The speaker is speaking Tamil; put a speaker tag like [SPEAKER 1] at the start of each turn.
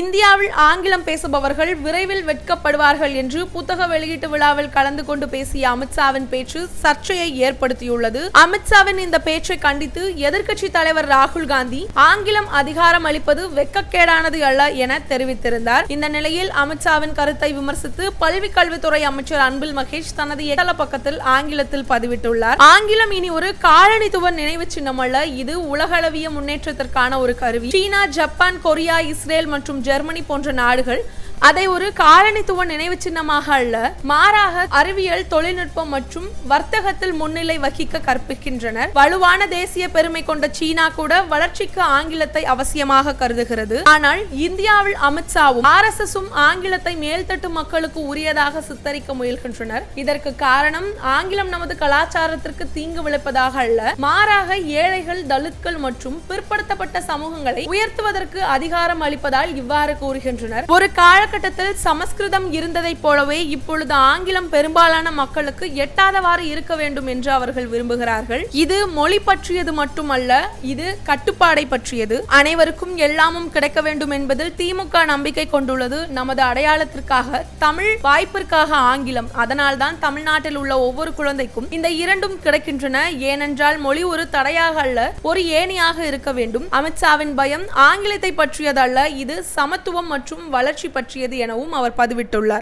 [SPEAKER 1] இந்தியாவில் ஆங்கிலம் பேசுபவர்கள் விரைவில் வெட்கப்படுவார்கள் என்று புத்தக வெளியீட்டு விழாவில் கலந்து கொண்டு பேசிய அமித்ஷாவின் பேச்சு சர்ச்சையை ஏற்படுத்தியுள்ளது. அமித்ஷாவின் இந்த பேச்சை கண்டித்து எதிர்க்கட்சி தலைவர் ராகுல் காந்தி ஆங்கிலம் அதிகாரம் அளிப்பது வெட்கக்கேடானது அல்ல என தெரிவித்திருந்தார். இந்த நிலையில் அமித்ஷாவின் கருத்தை விமர்சித்து பல்வி கல்வித்துறை அமைச்சர் அன்பில் மகேஷ் தனது எட்டல பக்கத்தில் ஆங்கிலத்தில் பதிவிட்டுள்ளார். ஆங்கிலம் இனி ஒரு காலனித்துவ நினைவு சின்னம் அல்ல இது உலகளவிய முன்னேற்றத்திற்கான ஒரு கருவி. சீனா ஜப்பான் கொரியா இஸ்ரேல் மற்றும் ஜெர்மனி போன்ற நாடுகள் அதை ஒரு காலனித்துவ நினைவு சின்னமாக அல்ல மாறாக அறிவியல் தொழில்நுட்பம் மற்றும் வர்த்தகத்தில் முன்னிலை வகிக்க கற்பிக்கின்றனர். வலுவான தேசிய பெருமை கொண்ட சீனா கூட வளர்ச்சிக்கு ஆங்கிலத்தை அவசியமாக கருதுகிறது. ஆனால் இந்தியாவில் அமித்ஷாவும் ஆர் எஸ் எஸும் ஆங்கிலத்தை மேல்தட்டு மக்களுக்கு உரியதாக சித்தரிக்க முயல்கின்றனர். இதற்கு காரணம் ஆங்கிலம் நமது கலாச்சாரத்திற்கு தீங்கு விளைப்பதாக அல்ல மாறாக ஏழைகள் தலித்கள் மற்றும் பிற்படுத்தப்பட்ட சமூகங்களை உயர்த்துவதற்கு அதிகாரம் அளிப்பதால் இவ்வாறு கூறுகின்றனர். ஒரு காலகட்டத்தில் சமஸ்கிருதம் இருந்ததைப் போலவே இப்பொழுது ஆங்கிலம் பெரும்பாலான மக்களுக்கு எட்டாதவாறு இருக்க வேண்டும் என்று அவர்கள் விரும்புகிறார்கள். இது மொழி பற்றியது மட்டுமல்ல இது கட்டுப்பாடை பற்றியது. அனைவருக்கும் எல்லாமும் கிடைக்க வேண்டும் என்பதில் திமுக நம்பிக்கை கொண்டுள்ளது. நமது அடையாளத்திற்காக தமிழ் வாய்ப்பிற்காக ஆங்கிலம். அதனால்தான் தமிழ்நாட்டில் உள்ள ஒவ்வொரு குழந்தைக்கும் இந்த இரண்டும் கிடைக்கின்றன. ஏனென்றால் மொழி ஒரு தடையாக அல்ல ஒரு ஏணியாக இருக்க வேண்டும். அமித்ஷாவின் பயம் ஆங்கிலத்தை பற்றியதல்ல. இது சமத்துவம் மற்றும் வளர்ச்சி பற்றியது எனவும் அவர் பதிவிட்டுள்ளார்.